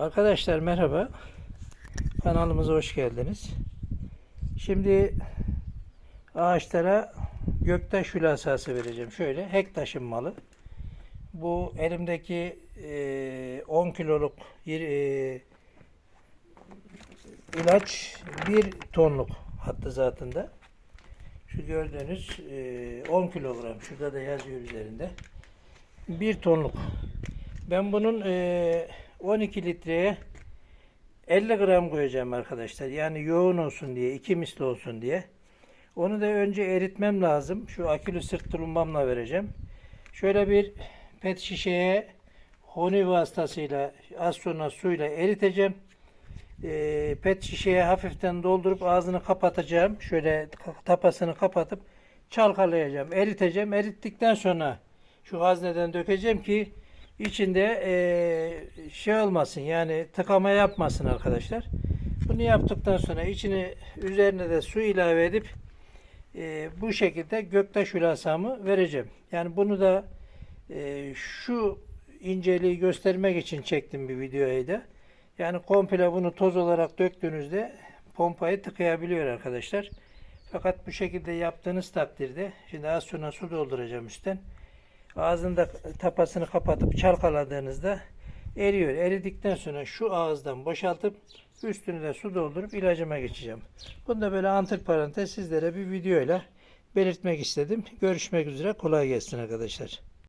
Arkadaşlar merhaba. Kanalımıza hoş geldiniz. Şimdi ağaçlara göktaş hülasası vereceğim. Şöyle hek taşınmalı. Bu elimdeki e, 10 kiloluk e, ilaç 1 tonluk hattı zatında. Şu gördüğünüz e, 10 kilogram. Şurada da yazıyor üzerinde. 1 tonluk. Ben bunun e, 12 litreye 50 gram koyacağım arkadaşlar. Yani yoğun olsun diye, iki misli olsun diye. Onu da önce eritmem lazım. Şu akülü sırt tulumbamla vereceğim. Şöyle bir pet şişeye honi vasıtasıyla az sonra suyla eriteceğim. E, pet şişeye hafiften doldurup ağzını kapatacağım. Şöyle tapasını kapatıp çalkalayacağım. Eriteceğim. Erittikten sonra şu hazneden dökeceğim ki içinde eee, şey olmasın yani tıkama yapmasın arkadaşlar. Bunu yaptıktan sonra içini üzerine de su ilave edip eee, bu şekilde göktaş hülasamı vereceğim. Yani bunu da eee, şu inceliği göstermek için çektim bir videoyu da. Yani komple bunu toz olarak döktüğünüzde pompayı tıkayabiliyor arkadaşlar. Fakat bu şekilde yaptığınız takdirde şimdi az sonra su dolduracağım üstten. Ağzında tapasını kapatıp çalkaladığınızda eriyor. Eridikten sonra şu ağızdan boşaltıp üstüne de su doldurup ilacıma geçeceğim. Bunu da böyle antiparantez sizlere bir videoyla belirtmek istedim. Görüşmek üzere. Kolay gelsin arkadaşlar.